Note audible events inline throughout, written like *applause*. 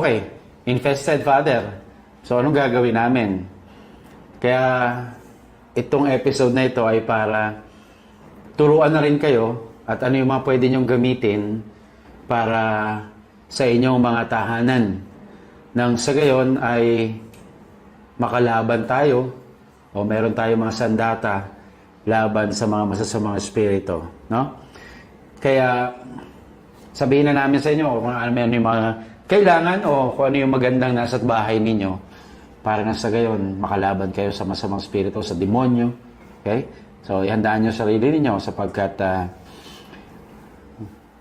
okay, infested father. So, anong gagawin namin? Kaya, itong episode na ito ay para turuan na rin kayo at ano yung mga pwede nyong gamitin para sa inyong mga tahanan. Nang sa gayon ay makalaban tayo o meron tayo mga sandata laban sa mga masasamang espiritu. No? Kaya, sabihin na namin sa inyo kung ano yung mga kailangan o kung ano yung magandang nasa bahay ninyo para na sa gayon makalaban kayo sa masamang espiritu, sa demonyo. Okay? So, ihandaan nyo sarili ninyo sapagkat ah,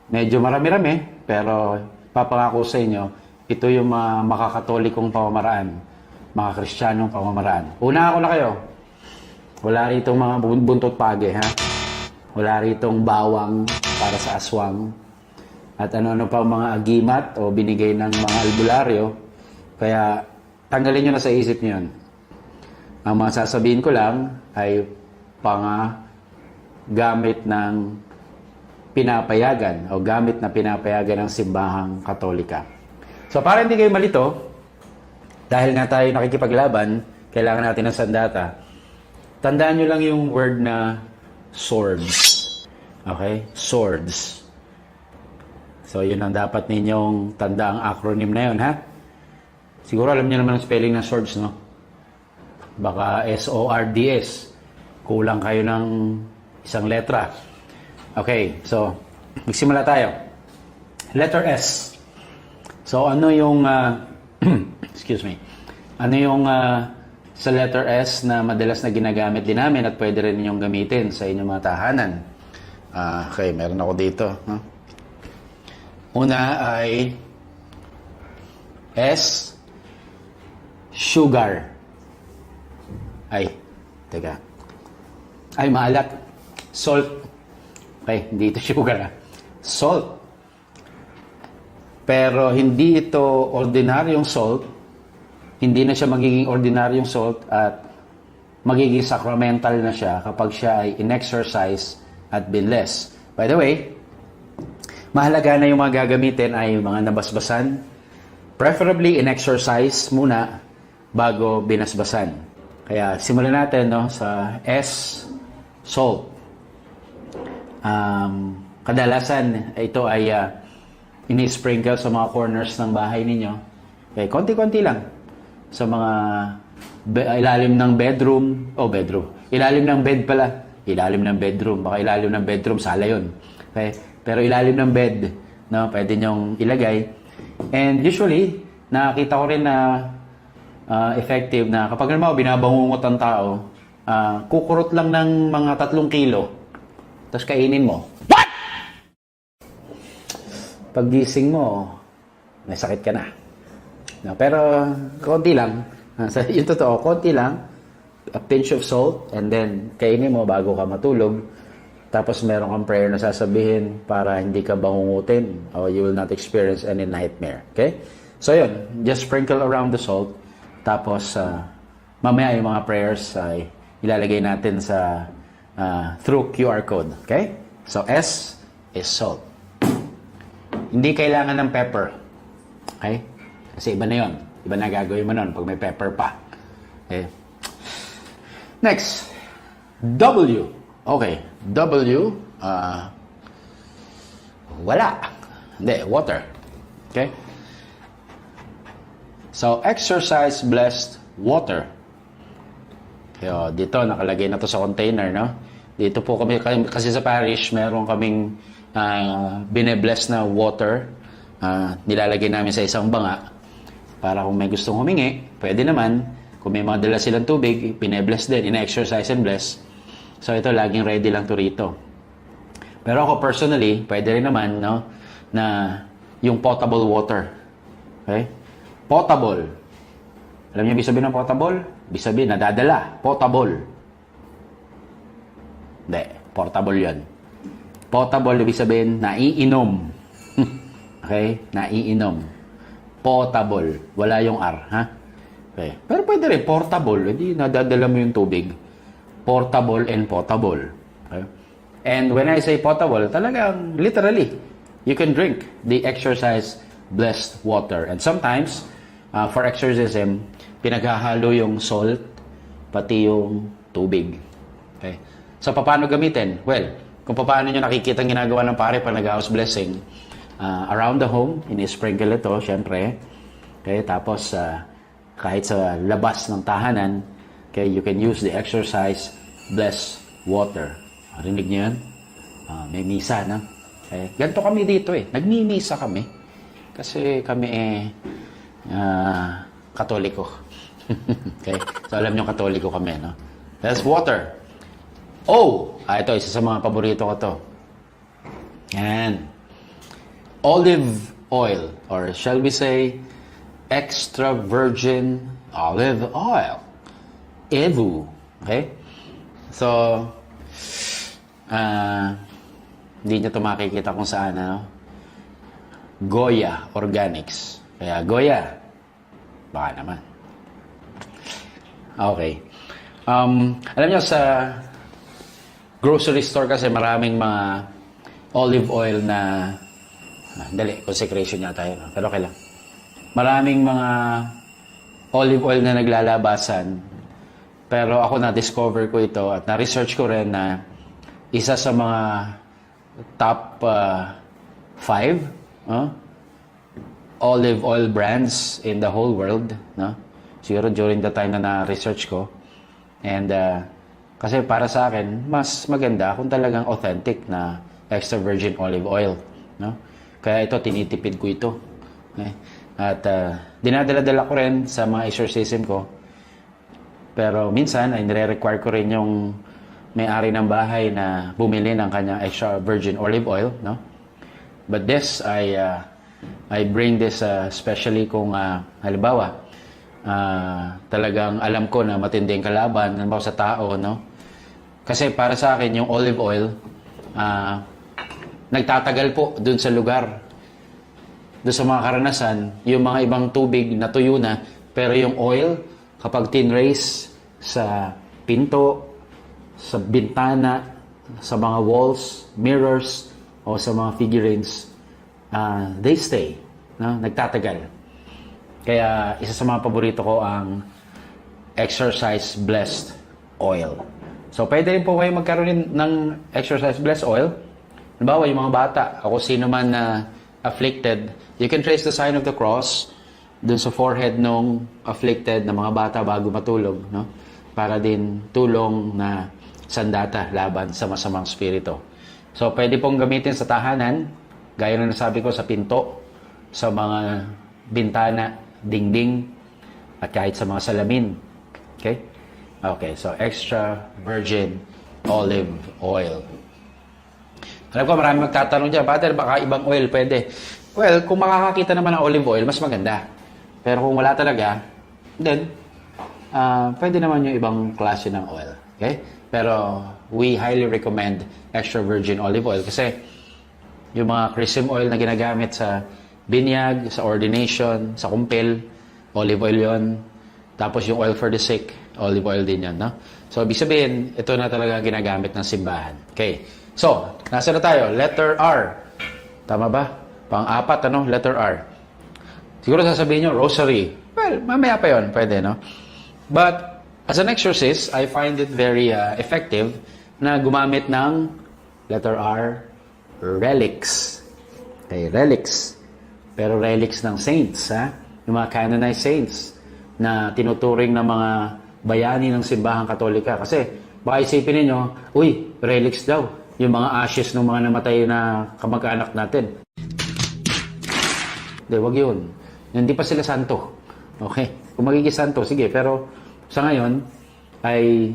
medyo marami-rami, pero papangako sa inyo, ito yung mga makakatolikong pamamaraan, mga kristyanong pamamaraan. Una ako na kayo. Wala rito mga bun- buntot page, ha? Wala ritong bawang para sa aswang. At ano-ano pa mga agimat o binigay ng mga albularyo. Kaya tanggalin nyo na sa isip nyo yun. Ang mga sasabihin ko lang ay panga gamit ng pinapayagan o gamit na pinapayagan ng simbahang katolika. So para hindi kayo malito, dahil nga tayo nakikipaglaban, kailangan natin ng sandata. Tandaan nyo lang yung word na swords. Okay? Swords. So yun ang dapat ninyong tanda ang acronym na yun, ha? Siguro alam niyo naman ang spelling ng swords, no? Baka S-O-R-D-S. Kulang kayo ng isang letra. Okay, so magsimula tayo. Letter S. So ano yung ah, *clears throat* excuse me. Ano yung ah, sa letter S na madalas na ginagamit din namin at pwede rin ninyong gamitin sa inyong mga tahanan. Ah, okay, meron ako dito. no? Una ay S sugar. Ay, teka. Ay, maalat. Salt. Okay, hindi ito *laughs* sugar ah. Salt. Pero hindi ito ordinaryong salt. Hindi na siya magiging ordinaryong salt at magiging sacramental na siya kapag siya ay in-exercise at binless. By the way, mahalaga na yung mga gagamitin ay mga nabasbasan. Preferably in-exercise muna bago binasbasan. Kaya simulan natin no, sa S, salt. Um, kadalasan ito ay uh, ini-sprinkle sa mga corners ng bahay ninyo. Okay, konti-konti lang sa mga be- ilalim ng bedroom, oh, bedroom, ilalim ng bed pala, ilalim ng bedroom, baka ilalim ng bedroom, sala yun. Okay? Pero ilalim ng bed, no, pwede nyong ilagay. And usually, nakita ko rin na ah, effective na kapag naman binabangungot ang tao, ah, kukurot lang ng mga tatlong kilo, tapos kainin mo. Paggising mo, may sakit ka na. No, pero konti lang. *laughs* Sa yung totoo, konti lang. A pinch of salt and then kainin mo bago ka matulog. Tapos meron kang prayer na sasabihin para hindi ka bangungutin or you will not experience any nightmare. Okay? So yun, just sprinkle around the salt. Tapos ah, mamaya yung mga prayers ay ilalagay natin sa ah, through QR code. Okay? So S is salt. Hindi kailangan ng pepper. Okay? Kasi iba na yun. Iba na gagawin mo nun pag may pepper pa. Okay? Next. W. Okay. W. ah wala. Hindi. Water. Okay? So, exercise blessed water. Kaya dito, nakalagay na to sa container, no? Dito po kami, kasi sa parish, meron kaming uh, binebless na water. Ah, nilalagay namin sa isang banga para kung may gustong humingi, pwede naman. Kung may mga dala silang tubig, pinebless din, ina-exercise and bless. So ito, laging ready lang to rito. Pero ako personally, pwede rin naman, no, na yung potable water. Okay? Potable. Alam niyo ibig sabihin ng potable? Ibig sabihin, nadadala. Potable. Hindi, portable yan. Potable, ibig sabihin, naiinom. *laughs* okay? Naiinom. Potable. Wala yung R, ha? Okay. Pero pwede rin, portable. Hindi, nadadala mo yung tubig. Portable and potable. Okay? And when I say potable, talagang literally, you can drink the exercise blessed water. And sometimes, uh, for exorcism, pinaghahalo yung salt, pati yung tubig. Okay? So, paano gamitin? Well, kung paano nyo nakikita ang ginagawa ng pare pag nag-house blessing, uh, around the home, ini-sprinkle ito, syempre. Okay, tapos, uh, kahit sa labas ng tahanan, okay, you can use the exercise bless water. Rinig niyo yan? Ah, may misa, no? Okay. Ganito kami dito eh. Nagmimisa kami. Kasi kami eh, ah, katoliko. *laughs* okay? So, alam niyo katoliko kami, no? That's water. Oh! Ah, ito, isa sa mga paborito ko to. Yan. Olive oil, or shall we say, extra virgin olive oil. EVU. Okay? So, ah, hindi nyo ito makikita kung saan, ano? Goya Organics. Kaya, Goya. Baka naman. Okay. Um, alam nyo, sa grocery store kasi maraming mga olive oil na ah, dali, consecration yata yun. Pero okay lang. Maraming mga olive oil na naglalabasan. Pero ako na-discover ko ito at na-research ko rin na isa sa mga top 5 olive oil brands in the whole world. No? Siguro during the time na na-research ko. And uh, kasi para sa akin, mas maganda kung talagang authentic na extra virgin olive oil. No? Kaya ito, tinitipid ko ito. Okay? At uh, dinadala-dala ko rin sa mga exorcism ko. Pero minsan ay nire-require ko rin yung may-ari ng bahay na bumili ng kanyang extra virgin olive oil, no? But this I uh, I bring this uh, especially kung uh, halimbawa uh, talagang alam ko na matinding kalaban halimbawa sa tao, no? Kasi para sa akin yung olive oil uh, nagtatagal po dun sa lugar. Doon sa mga karanasan, yung mga ibang tubig na tuyo na, pero yung oil, kapag tinrace sa pinto, sa bintana, sa mga walls, mirrors, o sa mga figurines, uh, they stay. No? Nagtatagal. Kaya isa sa mga paborito ko ang exercise blessed oil. So, pwede rin po kayo magkaroon ng exercise blessed oil. Halimbawa, yung mga bata, ako sino man na afflicted, you can trace the sign of the cross dun sa forehead nung afflicted na mga bata bago matulog, no? Para din tulong na sandata laban sa masamang spirito. So, pwede pong gamitin sa tahanan, gaya na nasabi ko sa pinto, sa mga bintana, dingding, at kahit sa mga salamin. Okay? Okay, so extra virgin olive oil. Alam ko, marami magtatanong dyan, Father, baka ibang oil pwede. Well, kung makakakita naman ng olive oil, mas maganda. Pero kung wala talaga, then, ah, pwede naman yung ibang klase ng oil. Okay? Pero, we highly recommend extra virgin olive oil kasi yung mga chrism oil na ginagamit sa binyag, sa ordination, sa kumpil, olive oil yon. Tapos yung oil for the sick, olive oil din yan, no? So, ibig sabihin, ito na talaga ginagamit ng simbahan. Okay. So, nasa na tayo? Letter R. Tama ba? Pang-apat, ano? Letter R. Siguro sasabihin nyo, rosary. Well, mamaya pa yon Pwede, no? But, as an exorcist, I find it very uh, effective na gumamit ng letter R, relics. Okay, relics. Pero relics ng saints, ha? Yung mga canonized saints na tinuturing ng mga bayani ng simbahang katolika. Kasi, baka isipin ninyo, uy, relics daw. Yung mga ashes ng mga namatay na kamag-anak natin. Hindi, wag yun. Hindi pa sila santo. Okay? Kung magiging santo, sige. Pero sa ngayon, ay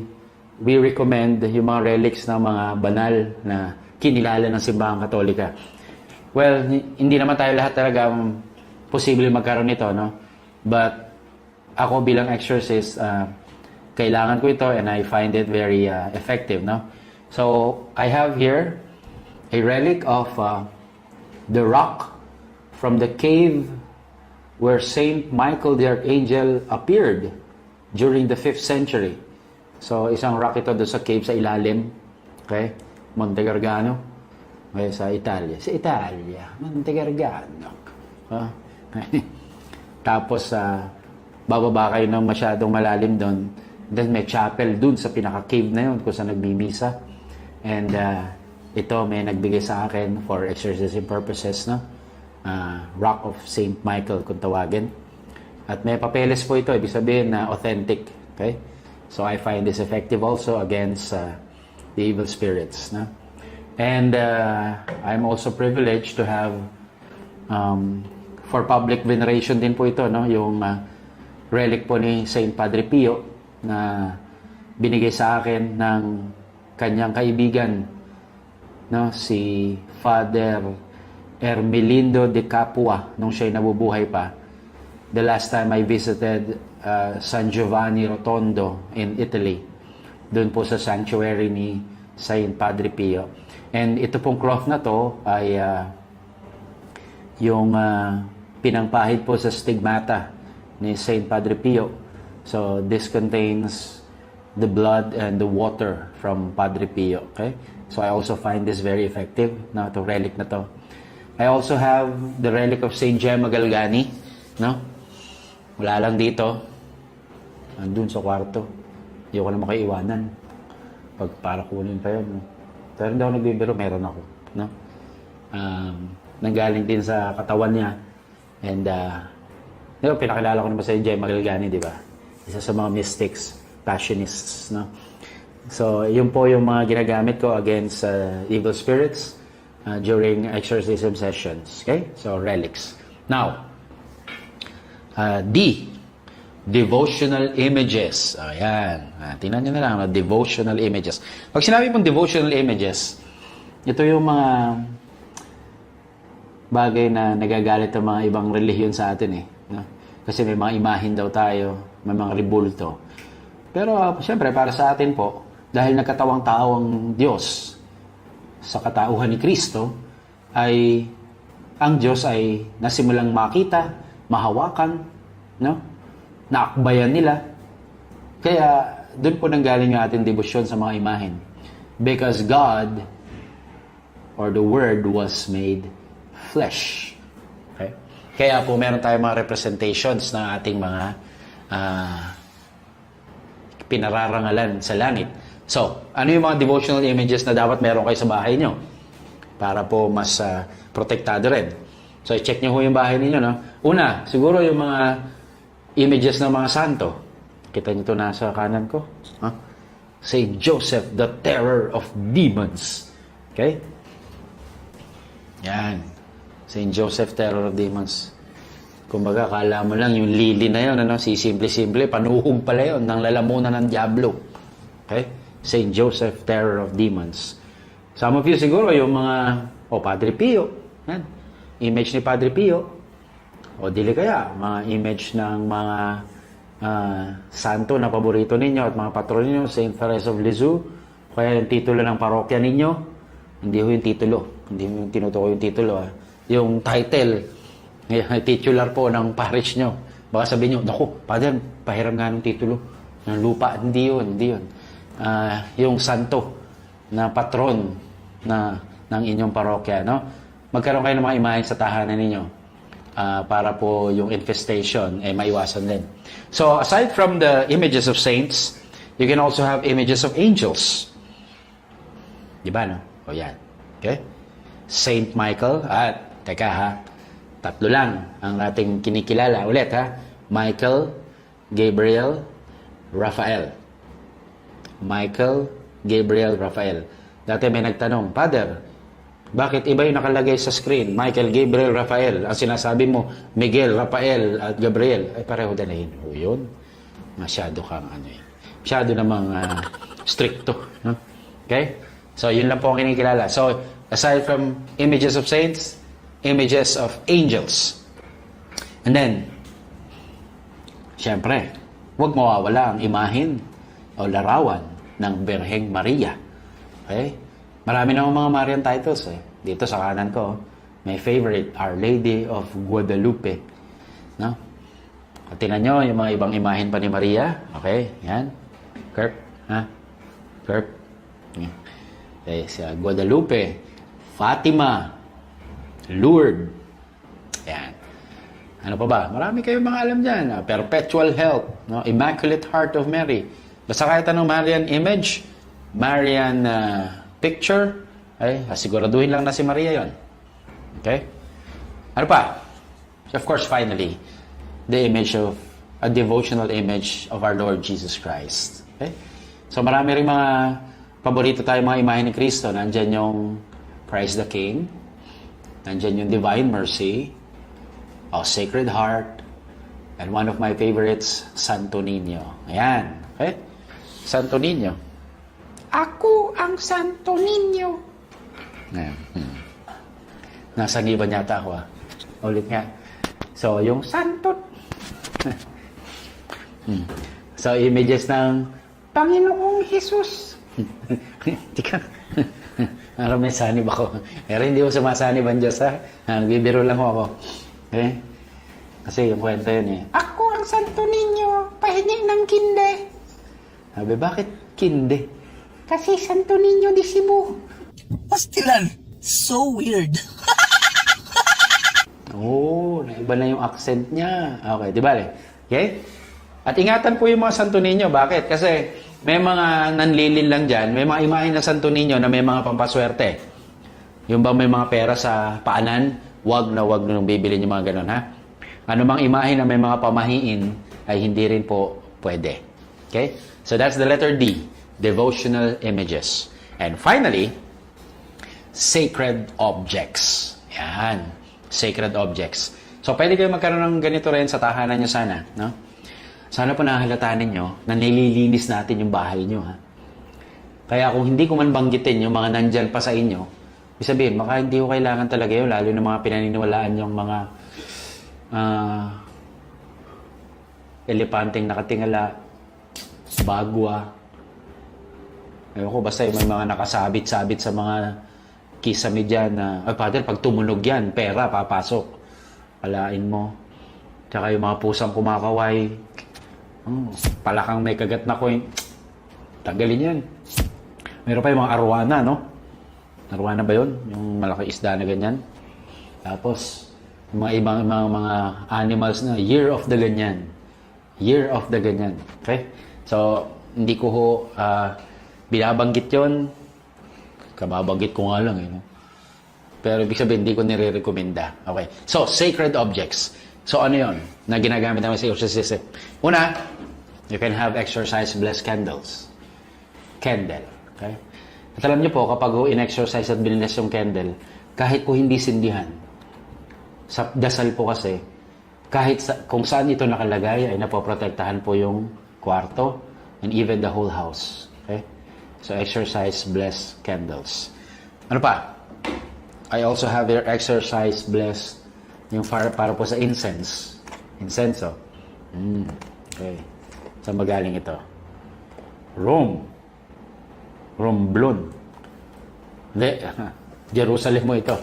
we recommend yung mga relics ng mga banal na kinilala ng simbahang katolika. Well, hindi naman tayo lahat talaga posible magkaroon nito, no? But ako bilang exorcist, uh, kailangan ko ito and I find it very uh, effective, no? So, I have here a relic of uh, the rock from the cave where Saint Michael the Archangel appeared during the 5th century. So, isang rock ito doon sa cave sa ilalim. Okay? Monte Gargano. Okay, sa Italia. Sa Italia. Monte Gargano. *laughs* Ah. Tapos, sa bababa kayo ng masyadong malalim doon. Then may chapel doon sa pinaka-cave na yun kung saan nagmimisa. And uh, ito may nagbigay sa akin for exorcism purposes, no? Ah, Rock of St. Michael kung tawagin. At may papeles po ito, ibig sabihin na authentic. Okay? So I find this effective also against uh, the evil spirits. No? And uh, I'm also privileged to have um, for public veneration din po ito, no? yung uh, relic po ni Saint Padre Pio na binigay sa akin ng kanyang kaibigan, no? si Father Ermelindo de Capua nung siya'y nabubuhay pa. The last time I visited uh, San Giovanni Rotondo in Italy, doon po sa sanctuary ni Saint Padre Pio. And ito pong cloth na to ay uh, yung uh, pinangpahid po sa stigmata ni Saint Padre Pio. So this contains the blood and the water from Padre Pio. Okay? So I also find this very effective na to relic na to. I also have the relic of Saint Gemma Galgani. No? Wala lang dito. Andun sa kwarto. Hindi ko na makaiwanan. Pag para kunin pa yun. no? Pero hindi ako nagbibiro, meron ako. No? Um, nanggaling din sa katawan niya. And, uh, di ba, pinakilala ko naman sa Gemma Galgani, di ba? Isa sa mga mystics, passionists, no? So, yun po yung mga ginagamit ko against uh, evil spirits uh, during exorcism sessions. Okay? So, relics. Now, uh, D, devotional images. Ayan. Ah, tingnan nyo na lang, no? devotional images. Pag sinabi mong devotional images, ito yung mga bagay na nagagalit ang mga ibang relihiyon sa atin eh. No? Kasi may mga imahin daw tayo, may mga ribulto. Pero uh, siyempre para sa atin po, dahil nagkatawang tao ang Diyos sa katauhan ni Kristo, ay ang Diyos ay nasimulang makita, mahawakan, no? naakbayan nila. Kaya doon po nanggaling yung ating debosyon sa mga imahin. Because God or the Word was made flesh. Okay? Kaya po meron tayong mga representations ng ating mga ah, pinararangalan sa langit. So, ano yung mga devotional images na dapat meron kayo sa bahay nyo? Para po mas ah, protektado rin. So, i-check nyo po yung bahay ninyo. No? Una, siguro yung mga images ng mga santo. Kita nyo ito nasa kanan ko. Huh? Saint Joseph, the terror of demons. Okay? Yan. Saint Joseph, terror of demons. Kumbaga, kala mo lang yung lili na yun, ano, si simple-simple, panuhog pala yun, ng lalamunan ng Diablo. Okay? Saint Joseph, terror of demons. Some of you siguro, yung mga, o Padre Pio, yan, image ni Padre Pio, o dili kaya, mga image ng mga ah, santo na paborito ninyo at mga patron ninyo, Saint Therese of Lisieux, kaya yung titulo ng parokya ninyo, hindi ho yung titulo, hindi ho yung tinutukoy yung titulo, ah. yung title, *laughs* yung titular po ng parish nyo. Baka sabihin nyo, naku, Father, pahiram nga ng titulo ng lupa. Hindi yun, hindi yun. Ah, yung santo na patron na ng inyong parokya, no? Magkaroon kayo ng mga imahen sa tahanan ninyo ah, para po yung infestation eh maiwasan din. So, aside from the images of saints, you can also have images of angels. Di ba, no? O yan. Okay? Saint Michael at, teka ha, tatlo lang ang ating kinikilala. Ulit ha, Michael, Gabriel, Raphael. Michael, Gabriel, Raphael. Dati may nagtanong, Father, bakit iba yung nakalagay sa screen? Michael, Gabriel, Raphael. Ang sinasabi mo, Miguel, Raphael, at Gabriel. Ay pareho na yun. O yun, masyado kang ano eh. Masyado namang ah, stricto. No? Okay? So, yun lang po ang kinikilala. So, aside from images of saints, images of angels. And then, Siyempre, huwag mawawala ang imahin o larawan ng Berheng Maria. Okay? Marami na mga Marian titles eh. Dito sa kanan ko, my favorite, Our Lady of Guadalupe. No? At tingnan nyo yung mga ibang imahin pa ni Maria. Okay? Yan. Kirk. Ha? Kirk. Okay, sa Guadalupe. Fatima. Lourdes. Yan. Ano pa ba? Marami kayong mga alam dyan. Ah, perpetual health. No? Immaculate Heart of Mary. Basta kahit anong Marian image, Marian ah, picture, ay, siguraduhin lang na si Maria yon. Okay? Ano pa? Of course, finally, the image of, a devotional image of our Lord Jesus Christ. Okay? So marami rin mga paborito tayo mga imahe ni Kristo. Nandyan yung Christ the King. Nandyan yung Divine Mercy. O Sacred Heart. And one of my favorites, Santo Niño. Ayan. Okay? Santo Niño. Ako ang Santo Niño. Ayan. Hmm. Nasa ngiban yata ako ah. Ulit nga. So, yung Santo. *laughs* Hmm. So, images ng Panginoong Jesus. *laughs* Tika. *laughs* Parang may sanib ako. Pero hindi ko sumasanib ang Diyos ha. Ah, Nagbibiro lang ako. Okay? Kasi yung kwento yun eh. Ako ang Santo Niño, pahingi ng kinde. Sabi, bakit kinde? Kasi Santo Niño di Cebu. Pastilan. So weird. *laughs* Oo, oh, naiba na yung accent niya. Okay, di ba? Okay? At ingatan po yung mga Santo Niño. Bakit? Kasi may mga nanlilin lang dyan, may mga imahe ng Santo Niño na may mga pampaswerte. Yung ba may mga pera sa paanan, wag na wag nung bibili yung mga ganun, ha? Ano mang imahe na may mga pamahiin, ay hindi rin po pwede. Okay? So that's the letter D, devotional images. And finally, sacred objects. Yan. Sacred objects. So, pwede kayo magkaroon ng ganito rin sa tahanan nyo sana. No? Sana po nakahalataan ninyo na nililinis natin yung bahay nyo. Ha? Kaya kung hindi ko man banggitin yung mga nandyan pa sa inyo, sabihin, baka hindi ko kailangan talaga yun, lalo ng mga pinaniniwalaan yung mga ah, elepanteng nakatingala, bagwa, Ewan ko, basta yung may mga nakasabit-sabit sa mga kisame dyan na, ay, Father, pag tumunog yan, pera, papasok. Alain mo. Tsaka yung mga pusang kumakaway, hmm, palakang may kagat na coin, tanggalin yan. Meron pa yung mga arwana, no? Arwana ba yun? Yung malaki isda na ganyan. Tapos, yung mga ibang mga, mga animals na, year of the ganyan. Year of the ganyan. Okay? So, hindi ko ho ah, binabanggit yon Kababanggit ko nga lang, eh, no? Pero ibig sabihin, hindi ko nire-recommenda. Okay. So, sacred objects. So, ano yon na ginagamit namin sa exorcism? Una, you can have exercise blessed candles. Candle. Okay? At alam niyo po, kapag in-exercise at biniless yung candle, kahit po hindi sindihan, sa dasal po kasi, kahit sa, kung saan ito nakalagay, ay napoprotektahan po yung kwarto and even the whole house. Okay? So, exercise blessed candles. Ano pa? I also have here exercise blessed yung para, para po sa incense. Incenso. Mm, okay. Saan magaling ito? Rome. Romblon. Hindi. *laughs* Jerusalem mo ito.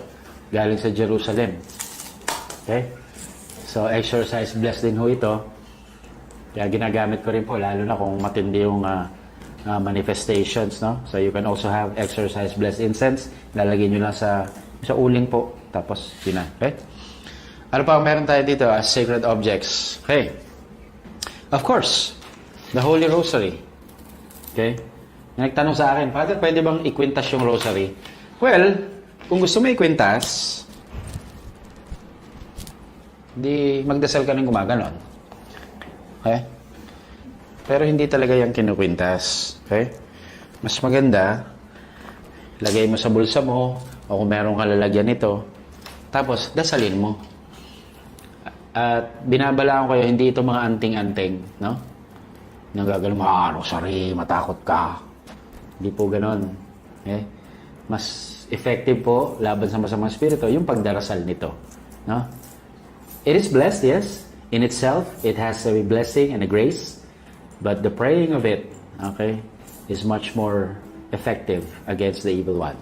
Galing sa Jerusalem. Okay? So, exercise blessed din ho ito. Kaya ginagamit ko rin po, lalo na kung matindi yung ah, ah, manifestations, no? So, you can also have exercise blessed incense. Lalagay nyo lang sa, sa uling po. Tapos, yun na. Okay? Ano pa meron tayo dito as sacred objects? Okay. Of course, the Holy Rosary. Okay? May Nagtanong sa akin, Father, pwede bang ikwintas yung rosary? Well, kung gusto mo ikwintas, di magdasal ka ng gumaganon. Okay? Pero hindi talaga yung kinukwintas. Okay? Mas maganda, lagay mo sa bulsa mo, o kung meron ka lalagyan nito, tapos dasalin mo. At binabalaan ko kayo, hindi ito mga anting-anting, no? Nagagano mo, ah, rosary, matakot ka. Hindi po ganon. Eh? Mas effective po laban sa masamang spirito yung pagdarasal nito. No? It is blessed, yes. In itself, it has a blessing and a grace. But the praying of it, okay, is much more effective against the evil one.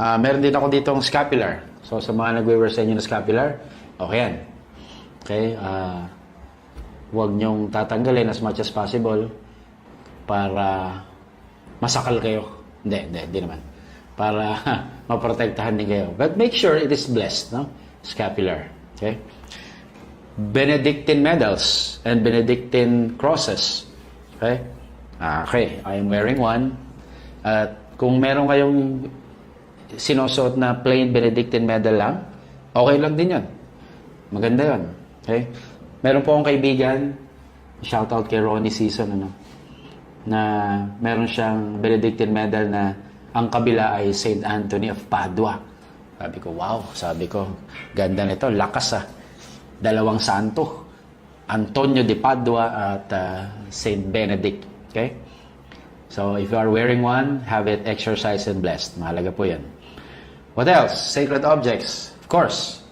Ah, meron din ako ditong scapular. So, sa mga nagwe-wear sa inyo ng scapular, okay yan. Okay? ah huwag nyong tatanggalin as much as possible para masakal kayo. Hindi, hindi, hindi naman. Para *laughs* maprotektahan din kayo. But make sure it is blessed, no? Scapular. Okay? Benedictine medals and Benedictine crosses. Okay? Ah, Okay, I am wearing one. At kung meron kayong sinusuot na plain Benedictine medal lang, okay lang din yan. Maganda yon. Okay? Meron po akong kaibigan, shout out kay Ronnie Season, ano, na meron siyang Benedictine medal na ang kabila ay St. Anthony of Padua. Sabi ko, wow, sabi ko, ganda nito, lakas ah. Dalawang santo. Antonio de Padua at uh, St. Benedict. Okay? So, if you are wearing one, have it exercised and blessed. Mahalaga po yan. What else? Sacred objects. Of course,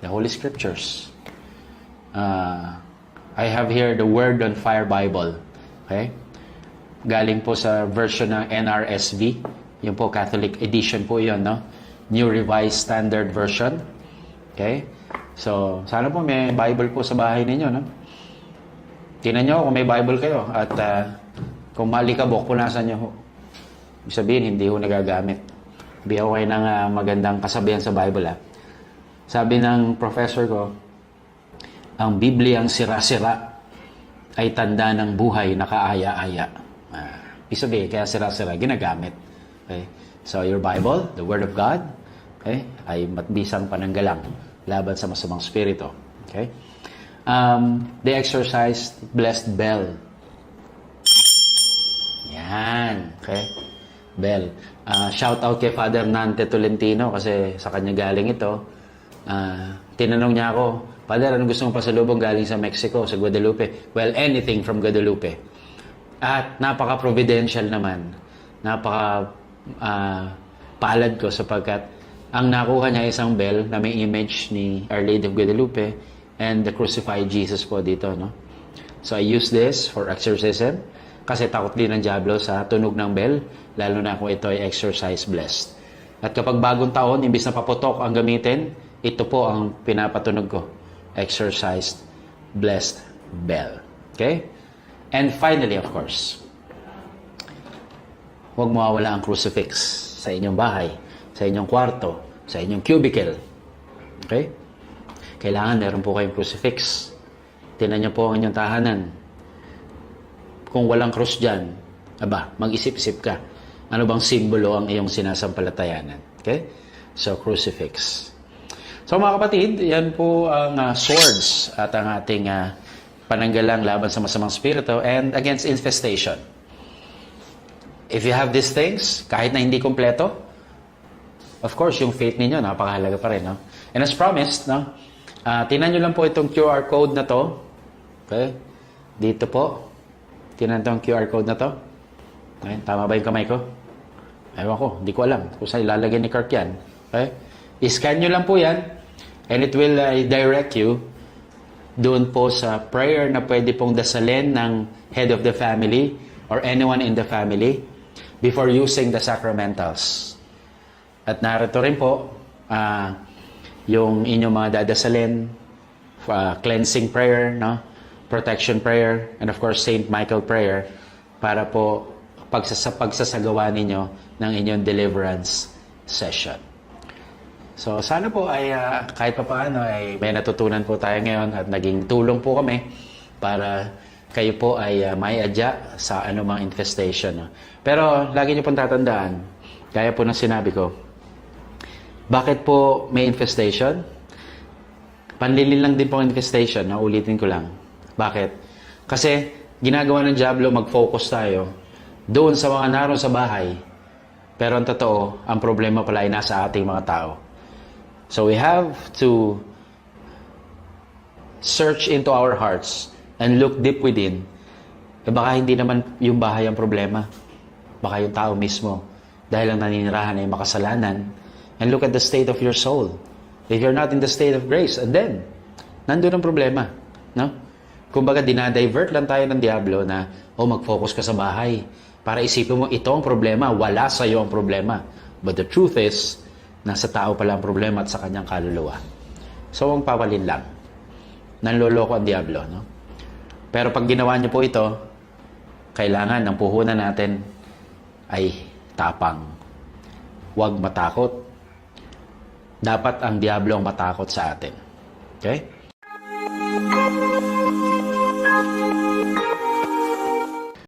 the Holy Scriptures. Uh, I have here the Word on Fire Bible. Okay? Galing po sa version ng NRSV. Yung po, Catholic edition po yun, no? New Revised Standard Version. Okay? So, sana po may Bible po sa bahay ninyo, no? Tingnan nyo kung may Bible kayo at uh, kung malikabok, punasan nyo ho. Sabihin, hindi ho nagagamit. Bigyan ko kayo ng ah, magandang kasabihan sa Bible, ah. Sabi ng professor ko, ang Bibliang sira-sira ay tanda ng buhay na kaaya-aya. Ah, ibig sabihin, kaya sira-sira, ginagamit. Okay? So, your Bible, the Word of God, okay, ay matbisang pananggalang laban sa masamang spirito. Okay? Um, they exercised blessed bell. Yan. Okay? Bell. Ah, shout out kay Father Nante Tolentino kasi sa kanya galing ito. Ah, tinanong niya ako, Father, ano gusto mong pasalubong galing sa Mexico, sa Guadalupe? Well, anything from Guadalupe. At napaka-providential naman. Napaka ah, palad ko sapagkat ang nakuha niya isang bell na may image ni Our Lady of Guadalupe and the crucified Jesus po dito, no? So I use this for exorcism kasi takot din ng Diablo sa tunog ng bell, lalo na kung ito ay exercise blessed. At kapag bagong taon, imbis na paputok ang gamitin, ito po ang pinapatunog ko. Exercised blessed bell. Okay? And finally, of course, huwag mawawala ang crucifix sa inyong bahay, sa inyong kwarto, sa inyong cubicle. Okay? Kailangan meron po kayong crucifix. Tinan niyo po ang inyong tahanan. Kung walang cross dyan, aba, mag-isip-isip ka. Ano bang simbolo ang iyong sinasampalatayanan? Okay? So, crucifix. So, mga kapatid, yan po ang ah, swords at ang ating ah, pananggalang laban sa masamang spirito and against infestation. If you have these things, kahit na hindi kompleto, of course, yung faith ninyo, napakahalaga pa rin. No? And as promised, no? ah tinan nyo lang po itong QR code na to. Okay? Dito po. Tinan itong QR code na to. Okay? Tama ba yung kamay ko? Ewan ko, hindi ko alam kung saan ilalagay ni Kirk yan. Okay? I-scan nyo lang po yan and it will uh, direct you doon po sa prayer na pwede pong dasalin ng head of the family or anyone in the family before using the sacramentals. At narito rin po ah, yung inyong mga dadasalin, uh, cleansing prayer, no? protection prayer, and of course Saint Michael prayer para po pagsasa pagsasagawa ninyo ng inyong deliverance session. So sana po ay ah, kahit pa paano ay may natutunan po tayo ngayon at naging tulong po kami para kayo po ay uh, may adya sa anumang infestation. Pero lagi niyo pong tatandaan, kaya po ng sinabi ko, bakit po may infestation? Panlilin lang din po ang infestation, na ulitin ko lang. Bakit? Kasi ginagawa ng Diablo, mag-focus tayo doon sa mga naroon sa bahay. Pero ang totoo, ang problema pala ay nasa ating mga tao. So we have to search into our hearts and look deep within. Eh baka hindi naman yung bahay ang problema. Baka yung tao mismo. Dahil ang naninirahan ay makasalanan. And look at the state of your soul. If you're not in the state of grace, and then, nandun ang problema. No? Kumbaga, dinadivert lang tayo ng Diablo na, oh, mag-focus ka sa bahay. Para isipin mo, ito ang problema, wala sa iyo ang problema. But the truth is, nasa tao pala ang problema at sa kanyang kaluluwa. So, ang pawalin lang. Nanloloko ang Diablo. No? Pero pag ginawa niyo po ito, kailangan ng puhunan natin ay tapang. Huwag matakot. Dapat ang Diablo ang matakot sa atin. Okay?